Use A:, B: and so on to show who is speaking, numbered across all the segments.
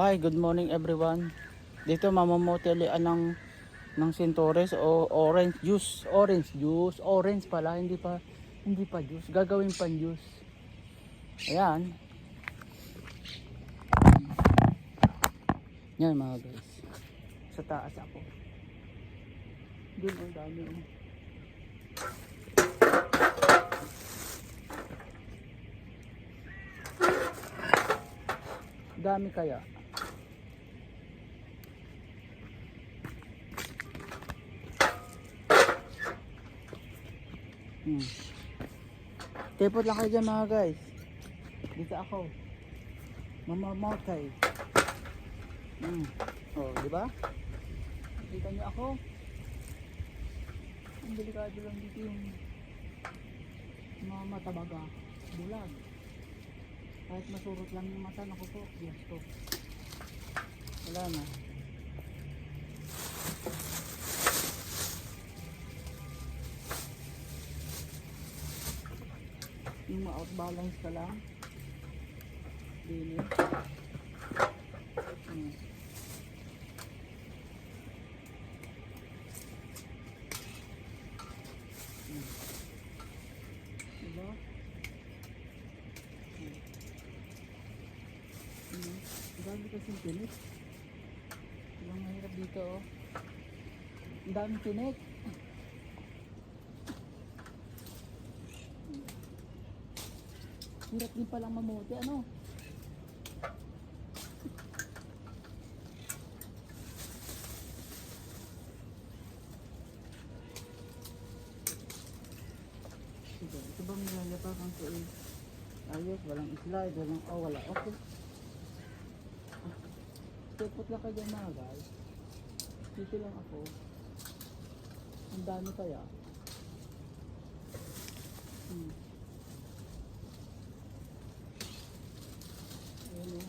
A: Hi, good morning everyone. Dito mamamotelian ng ng Centaurus o orange juice, orange juice, orange pala, hindi pa hindi pa juice, gagawin pa juice. Ayan. Yan mga guys. Sa taas ako. Doon ang dami. oh. Dami kaya. Hmm. Tepot lang kayo dyan mga guys. Dito ako. Mamamotay. Hmm. Oh, di ba? Kita niyo ako. Ang delikado lang dito yung mga mata baga. Bulag. Kahit masurot lang yung mata, naku po, yes po. Wala na. Yung ma-out balance ka lang. Dini. Hmm. Hmm. Diba? Hmm. Ang dami kasing tinik. Ang mahirap dito oh. Ang dami tinik. Hirap din palang mamuti, ano? Ito, ito bang nilalapakan ko eh? Ayos, walang slide, walang, oh wala, okay. Ah, Tepot lang kayo mga guys. Dito lang ako. Ang dami kaya. Hmm. Ayan o.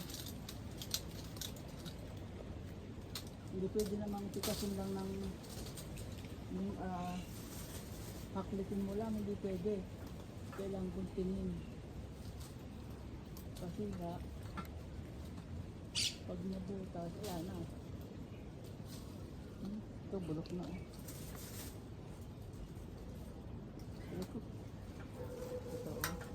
A: Hindi pwede namang tikasin lang ng ng ah haklitin mo lang, hindi pwede. Kailangan kuntinin. Kasi nga, pag nabutas, wala na. Hmm, ito, bulok na. oh. Ito. Ito, oh.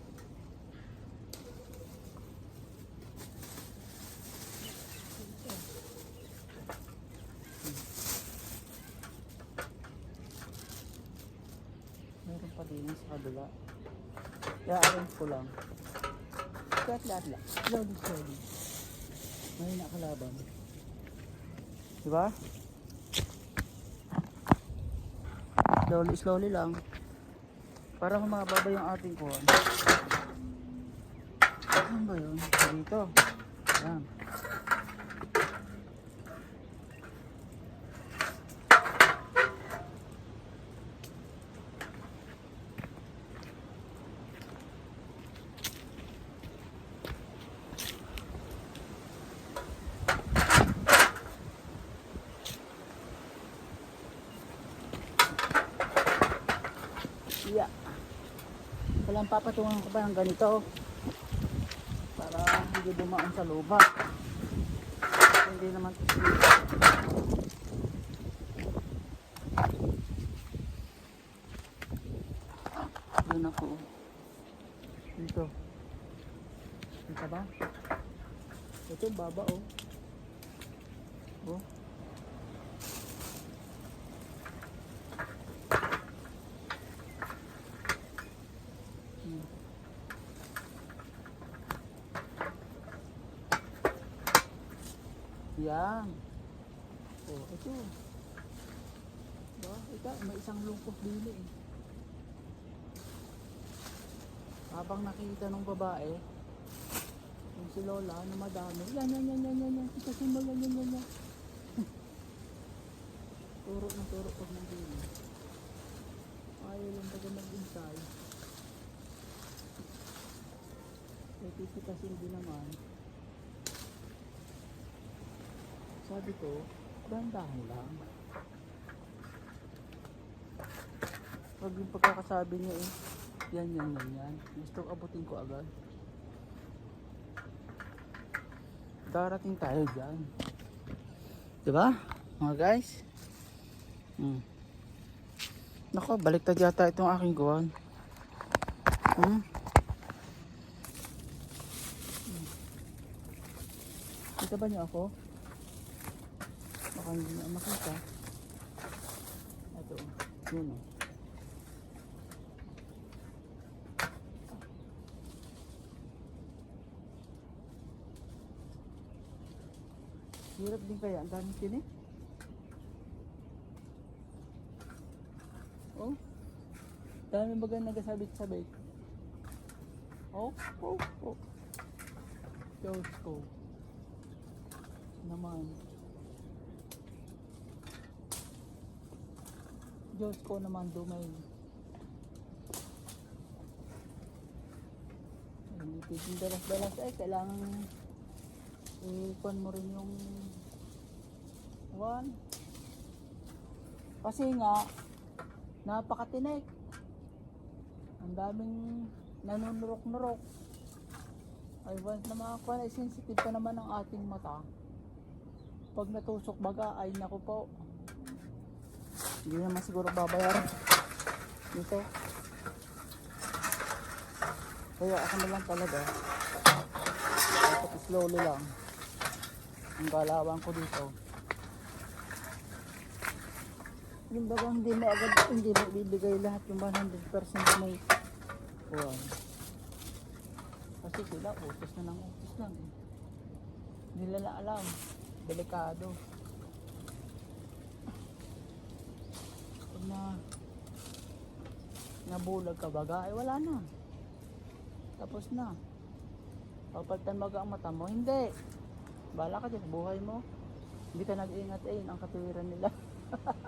A: Meron pa din sa kabila. I-arrange ko lang. Lahat lahat lang. Slowly, slowly. May nakalaban. Diba? Slowly, slowly lang. Para humababa yung ating kuhan. Saan ba yun? Dito. Yan. Walang papatungan ko pa ng ganito. Para hindi dumaan sa lupa. Hindi naman Doon ako. Dito. Dito ba? Ito baba oh. Oh. Hmm. Yan. Oh, ito. Ba, ito, may isang lungkot dili eh. Habang nakita ng babae, yung si Lola na madami, yan, yan, yan, yan, yan, yan, itasin mo, yan, yan, yan, yan. turo na turo pag nandun. Ayaw lang taga mag-insay. Eh, titikasin din naman. Sabi ko, dandahan lang. Pag yung pagkakasabi niya eh, yan, yan, yan, yan. Gusto abutin ko agad. darating tayo dyan. Diba? Mga guys? Hmm. Nako, baliktad yata itong aking gawan. Hmm? Kita ba niyo ako? Baka hindi niyo makita. Ito. Yun oh. Hirap din kaya. Ang daming tinik. Oh. Dami baga nagasabit-sabit. Oh, oh, oh. Diyos ko. Naman. Diyos ko naman dumay. Hindi pwedeng dalas-dalas eh. Kailangan ikon mo rin yung one. Kasi nga, napakatinik. Ang daming nanunurok-nurok. Ay, once na makakuha na sensitive pa naman ang ating mata. Pag natusok baga, ay naku po. Hindi naman siguro babayaran. Dito. Kaya ako na lang talaga. Dapat slowly lang. Ang galawang ko dito. Yung baga hindi mo agad, hindi mo ibibigay lahat yung 100% may kuwan. Kasi sila, utos na ng utos lang eh. Hindi nila alam. Delikado. Na nabulag ka baga, ay wala na. Tapos na. Papalitan baga ang mata mo. Hindi. Bala ka dyan buhay mo. Hindi ka nag-ingat eh. Ang katuwiran nila.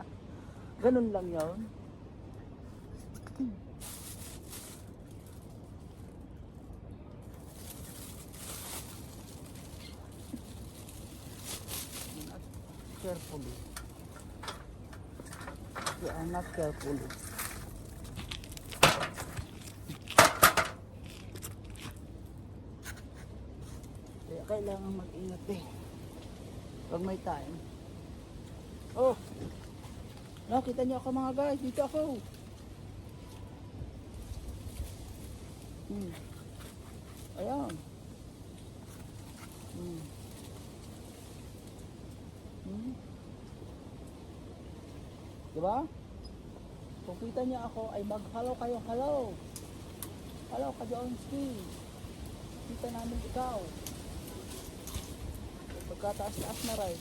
A: Ganun lang yun. Not carefully. You are not carefully. Kaya kailangan mag-ingat eh. Pag may time. Oh! Nakita niyo ako mga guys, dito ako. Hmm. Ayan. Hmm. Hmm. Diba? Kung kita niya ako ay mag-hello kayo, hello. Hello, Kajonski. Kita namin ikaw. Pagkataas-taas na rin.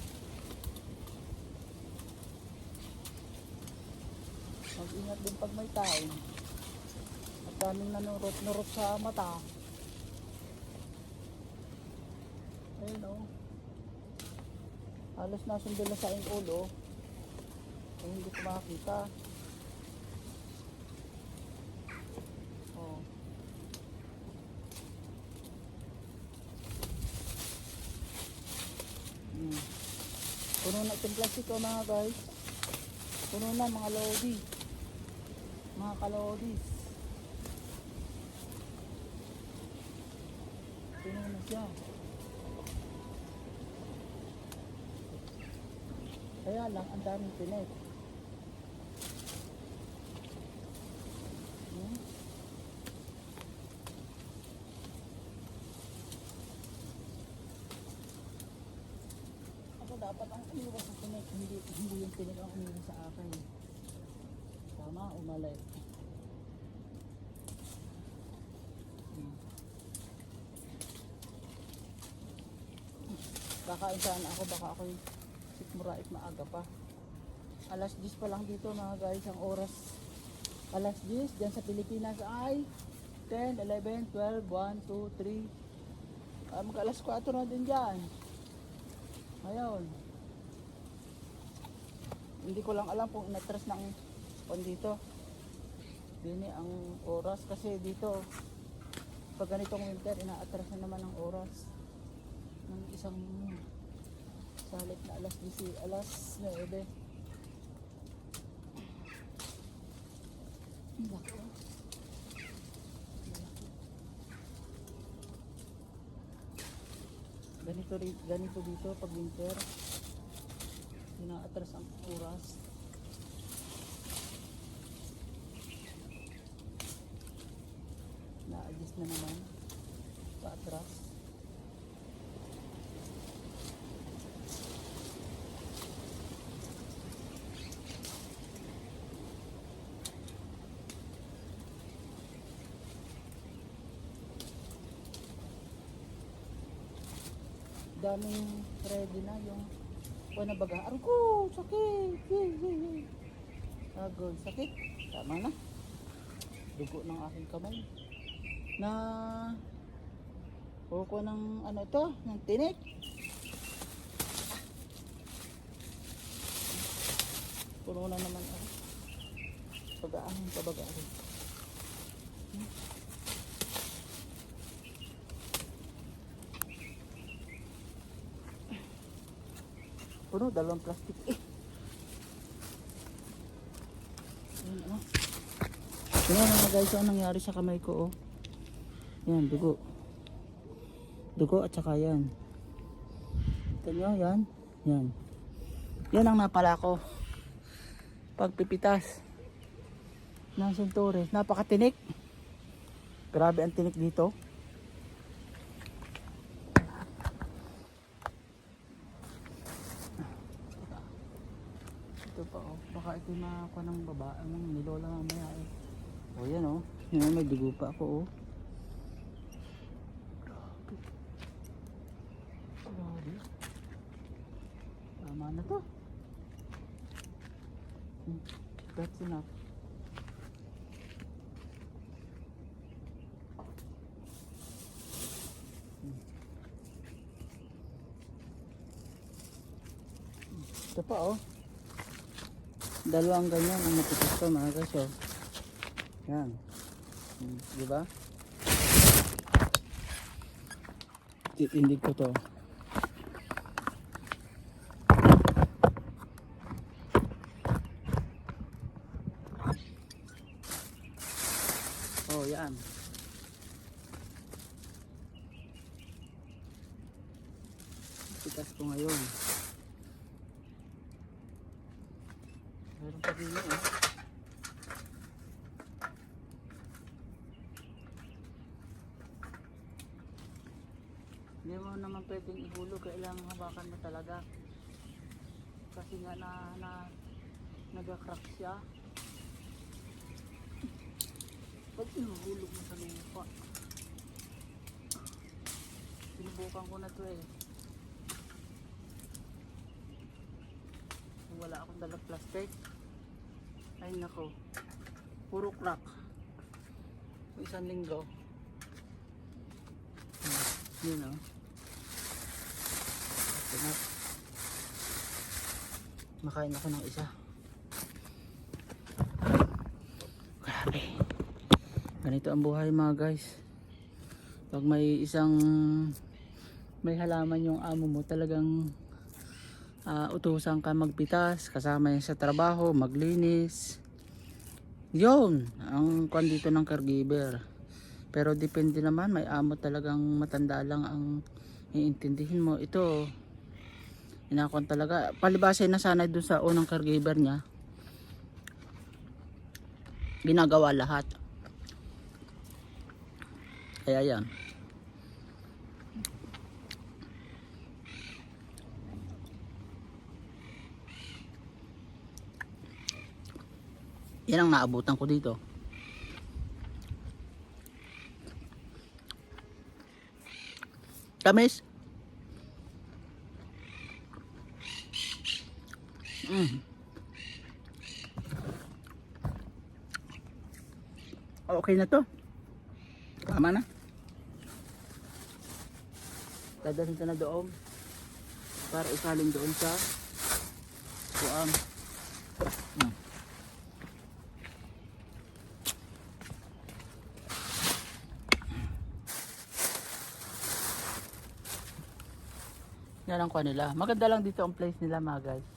A: Mag-ingat din pag may time. At daming nanurot-nurot sa mata. Ayun o. Halos nasundol na sa aking ulo. Ay, hindi ko makakita. Oh. Hmm. Puno na itong plastic oh, mga guys. Puno na mga lodi. Mga kalodis. Puno na siya. Kaya lang, ang daming tinik. Hmm? Ako dapat ang umiwas sa tinik, hindi, hindi yung tinik ang umiwas sa akin. Tama o mali? Hmm. Kakain sana ako, baka ako'y sikmurait maaga pa. Alas 10 pa lang dito mga guys, ang oras. Alas 10, dyan sa Pilipinas ay 10, 11, 12, 1, 2, 3. Ah, mag alas 4 na din dyan. Ayun. Hindi ko lang alam kung inatras ng kung dito. Dini ang oras kasi dito pag ganitong winter inaatras na naman ang oras ng isang salit na alas 10 alas 9 Ang laki, oh. Ang laki. Ganito, ganito dito pag winter. Inaatras ang oras. Na-adjust na naman. Paatras. Daming ready na yung wala baga. Aray ko sakit! Yay, yay, yay. agol sakit. Tama na. Dugo ng aking kamay. Na kuko ng ano to ng tinik. Puno na naman ako bagaan pabagaan Puno, dalawang plastic. Eh. Ayan, ano. Yan mga guys, ang nangyari sa kamay ko, oh. Yan, dugo. Dugo at saka yan. Ito nyo, yan. Yan. Yan ang napala ko. Pagpipitas ng sentores. Napakatinik. Grabe ang tinik dito. Ito pa oh. Yung makakuha ng baba. Anong nilola mamaya eh. O yan oh. Yan may dugo pa ako oh. Grabe. Tama na to. Hmm. That's enough. Hmm. Ito pa oh. Dalawang ganyan ang matitis pa mga guys oh. Yan. Di ba? Titindig ko to. Oh, yan. Titas ko ngayon. Din eh. Hindi mo naman pwedeng ihulog, kailangan hawakan mo talaga. Kasi nga na, na nag-crack siya. Pag inuhulog mo sa lupa. Sinubukan ko na to eh. Wala akong dalang plastic. Ay nako. Puro crack. Isang linggo. Hmm, Yun oh. Ito na. Makain ako ng isa. Grabe. Ganito ang buhay mga guys. Pag may isang may halaman yung amo mo talagang ah, utusan ka magpitas, kasama yan sa trabaho, maglinis. Yun, ang kwan dito ng caregiver. Pero depende naman, may amo talagang matanda lang ang iintindihin mo. Ito, inakon talaga. Palibasay na sana dun sa unang caregiver niya. Ginagawa lahat. Kaya yan. Yan ang naabutan ko dito. Tamis. Mm. Okay na to. Tama na. Dadalhin ka na doon para isalin doon sa kuam. Yan ang kuha nila. Maganda lang dito ang place nila mga guys.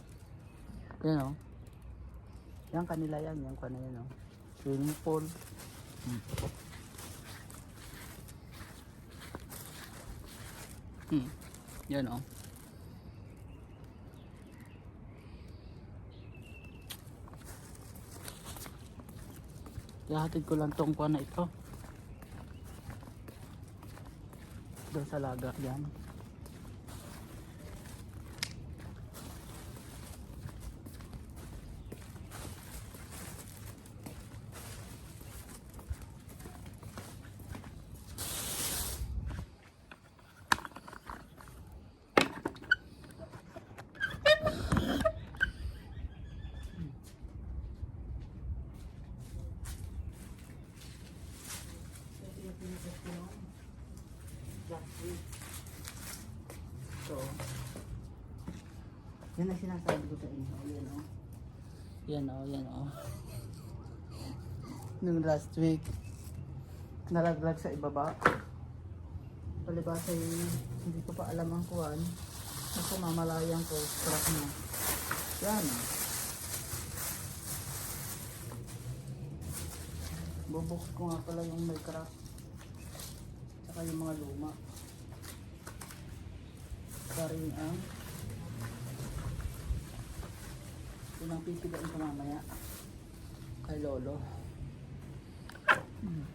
A: Yan o. Yan kanila yan. Yan na yan o. Swimming pool. Hmm. Hmm. Yan oh. Ihatid ko lang tong kuha na ito. Doon sa laga yan. Yan ang sinasabi ko sa inyo. Yan o. Yan o, yan o. Nung last week, nalaglag sa ibaba. Palibasa yung hindi ko pa alam ang kuwan. Kasi mamalayan ko, crack na. Yan o. Bubuks ko nga pala yung may crack. Tsaka yung mga luma. Tsaka rin ang yun ang pipigain ko mamaya kay lolo. Hmm.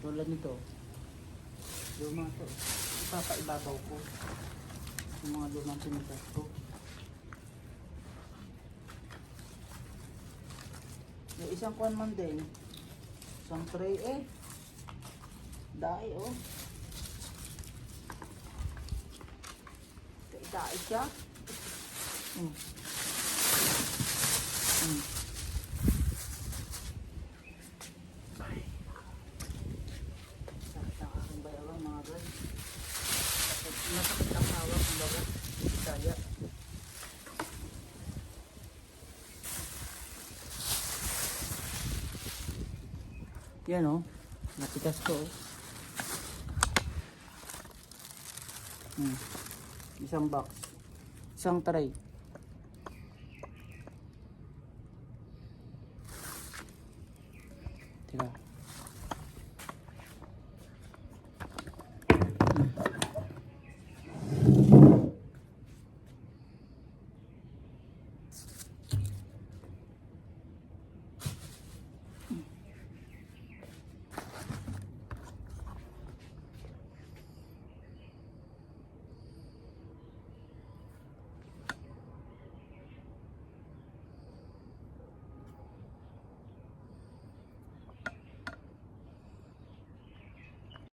A: Tulad nito. Luma to. Ipapaibabaw ko. Yung mga lumang pinitas ko. Yung isang kuwan man din. Isang tray eh. Dai oh. Sakit ang aking bayawang mga guys. Sakit- Masakit ang. Yan oh. Natikas ko oh. Hmm. Isang box. Isang tray. Teka.